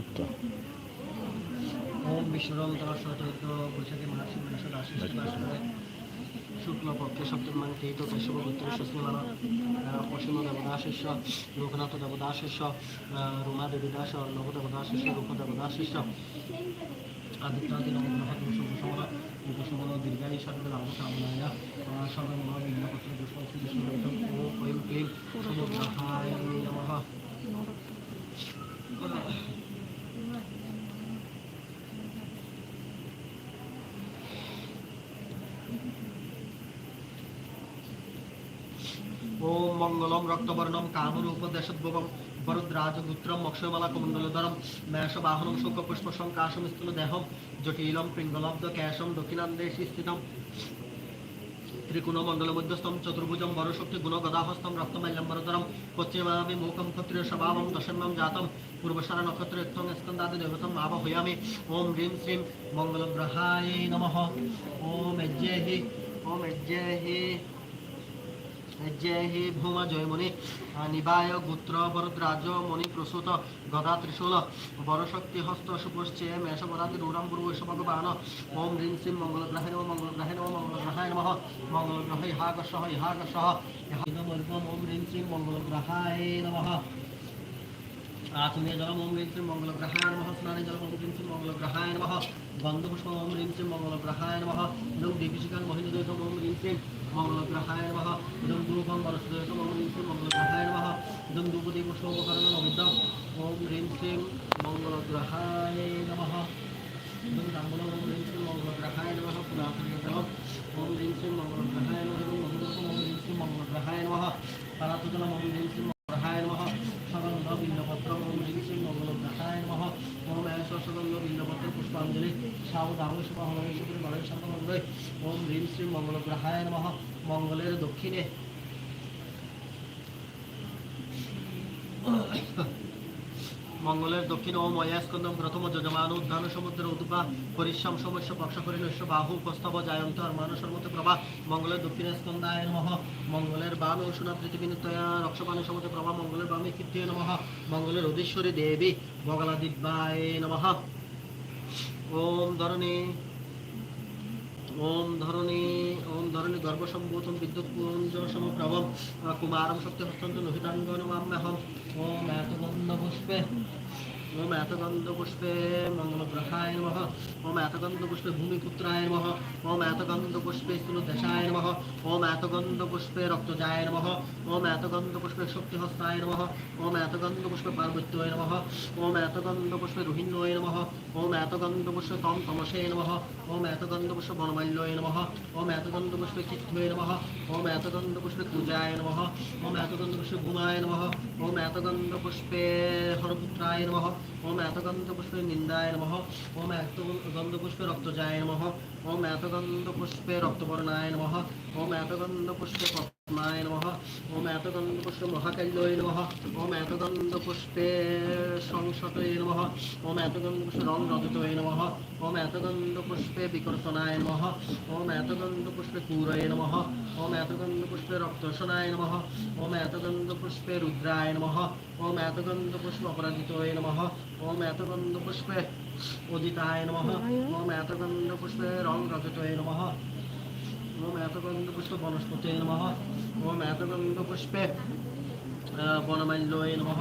আচ্ছা ওম বিষ্ণুরন্তর শতদ্র বৈশাখী মহাশি আশিস মাসে শুক্লপক্ষে সপ্তমাং কেত কেশব গোত্র সুস্মিমান পশ্চিম দেবদাশিষ্য লোকনাথ দেবদাশিষ্য রুমা দেবী দাস নব দেবদাশিষ্য রূপ আদিত্যাদি নবগ্রহ দীর্ঘায়ী সর্ব লাভ কামনায় সর্বমন বিন্দপত্র দুষ্পত্র বিষ্ণু ওম ঐম ক্লীম সমগ্রহায় নমঃ ওম মঙ্গলম, রক্তবর্ণম কামরূপদেশোদ্ভবম বরদ্রাজগুত্রম অক্ষয়মালা কমণ্ডলধরম মেষবাহনম শুকপুষ্প সংকাশম স্থূল দেহম, জটিলম, পিঙ্গলব্ধ ক্যাশম দক্ষিণান্দেশি স্থিতম ত্রিকুণ মণ্ডল মধ্যস্থম চতুর্ভুজম, বরশক্তি গুণ গদাহস্তম রক্তমাল্যম্বরধরম, পশ্চিমামি মুখম ক্ষত্রিয় স্বভাবম দশম্যম জাতম পূর্বসারা নক্ষত্র স্কন্দাদি দেবতম আবহয়ামি ওম হ্রিম শ্রীম, মঙ্গলগ্রহায় নমঃ। ওম যজ্ঞেহি ওম যজ্ঞেহি জয় হে ভূমা জয়মণি নিবায় গোত্র বরদ্রাজ মণি প্রসূত গদা ত্রিশূল। বরশক্তি হস্ত সুপশ্চে মেষ বরাদি রূঢ়ম পূর্ব ভগবান। ওম হ্রিং শ্রীম মঙ্গলগ্রহে নম মঙ্গলগ্রহে নম মঙ্গলগ্রহায় নমঃ মঙ্গলগ্রহে ইহাগসহ ইহাগসহ ইহাগম ওম হ্রিং শ্রীম মঙ্গলগ্রহায় নমঃ। আচমে জলম ওম হ্রিং শ্রীম মঙ্গলগ্রহায় নমঃ। স্নানে জলম ওম হ্রিং শ্রীম মঙ্গলগ্রহায় নমঃ। গন্ধপুষ্প ওম হ্রিং শ্রীম মঙ্গলগ্রহায় নমঃ। ইদং দীপিশিকাং মহিন্দৈতম ওম হ্রিং শ্রীম মঙ্গলগ্রহায় নমঃ ইদং ওম হ্রিং শ্রীম মঙ্গলগ্রহায় নমঃ ইদং ধূপদী পুষ্পোপকরণম অবিদ্যম ওম হ্রিং শ্রীম মঙ্গলগ্রহায় নমঃ ইদং তাম্বুলম ওম হ্রিং শ্রীম মঙ্গলগ্রহায় নমঃ পুনাথনিয়তম ওম হ্রিং শ্রীম মঙ্গলগ্রহায় নমঃ ইদং মঙ্গলম ওম হ্রিং শ্রীম মঙ্গলগ্রহায় নমঃ পারাতুজলম ওম হ্রিং শ্রীম মঙ্গলগ্রহায় নমঃ সগন্ধ বিল্লপত্রম ওম হ্রিং শ্রীম মঙ্গলগ্রহায় নমঃ ওম এষ সগন্ধ বিল্লপত্র পুষ্পাঞ্জলি নমঃ মঙ্গলের দক্ষিণে। মঙ্গলের দক্ষিণ ও ময়াস্কন্দম প্রথম যজমান উদ্ধান সমুদ্র উদুপা পরিশ্রম সমস্য পক্ষ করিনস্য বাহু প্রস্তব জায়ন্ত আর মানুষের মতো প্রভা। মঙ্গলের দক্ষিণে স্কন্দায় নমঃ। মঙ্গলের বাম উষুনা পৃথিবীনিতয়া রক্ষবাণী সমুদ্র প্রভা, মঙ্গলের বামে কীর্তিয় নমঃ। মঙ্গলের অধীশ্বরী দেবী বগলা দিব্যায় নমঃ। ওম ধরণী ওম ধরণী ওম ধরণী গর্ভসম্ভূতম বিদ্যুৎ পুঞ্জ সমপ্রভম কুমারম শক্তি হস্তান্ত লোহিতাঙ্গ নমাম্যহম ওম এতগন্ধ পুষ্পে ওম এতগন্ধ পুষ্পে মঙ্গলগ্রহায় নমঃ ওম এতগন্ধ পুষ্পে ভূমিপুত্রায় নমঃ ওম এতগন্ধ পুষ্পে স্থূলদেশায় নমঃ ওম এতগন্ধ পুষ্পে রক্তজায় নমঃ ওম এতগন্ধ পুষ্পে শক্তিহস্তায় নমঃ ওম এতগন্ধ পুষ্পে পার্বত্যায় নমঃ ওম এতগন্ধ পুষ্পে রোহিণ্যয় নমঃ ওম এতগন্ধ পুষ্পে তম তমসে নমঃ ওম এতগন্ধ পুষ্পে বনমাল্যয় নমঃ ওম এতগন্ধ পুষ্পে চিত্তয়ে নমঃ ওম এতগন্ধ পুষ্পে পূজায় নমঃ ওম এতগন্ধ পুষ্পে ভূমায় নমঃ ওম এতগন্ধ পুষ্পে হরপুত্রায় নমঃ ওম এতগন্ধ পুষ্পে নিন্দায় নমঃ। ওম এতগন্ধ পুষ্পে রক্তজায় নমঃ। ওম এতগন্ধ পুষ্পে রক্তবর্ণায় নমঃ। ওম এতগন্ধ পুষ্পে পদ্মায় নমঃ ওম এতগন্ধ পুষ্পে মহাকাল্যয় নমঃ ওম এতগন্ধ পুষ্পে সংসতয়ে নমঃ ওম এতগন্ধ পুষ্পে রং রজতয়ে নমঃ ওম এতগন্ধ পুষ্পে বিকর্ষণায় নমঃ ওম এতগন্ধ পুষ্পে কুরয়ে নমঃ ওম এতগন্ধ পুষ্পে রক্তশনায় নমঃ ওম এতগন্ধ পুষ্পে রুদ্রায় নমঃ ওম এতগন্ধ পুষ্পে অপরাজিতয়ে নমঃ ওম এতগন্ধ পুষ্পে উদিতায় নমঃ ওম এতগন্ধ পুষ্পে রং রজতয়ে নমঃ ওম এতগন্ধ পুষ্পে বনস্পতি নমঃ। ওম এতগন্ধ পুষ্পে বনমাল্যয়ে নমঃ।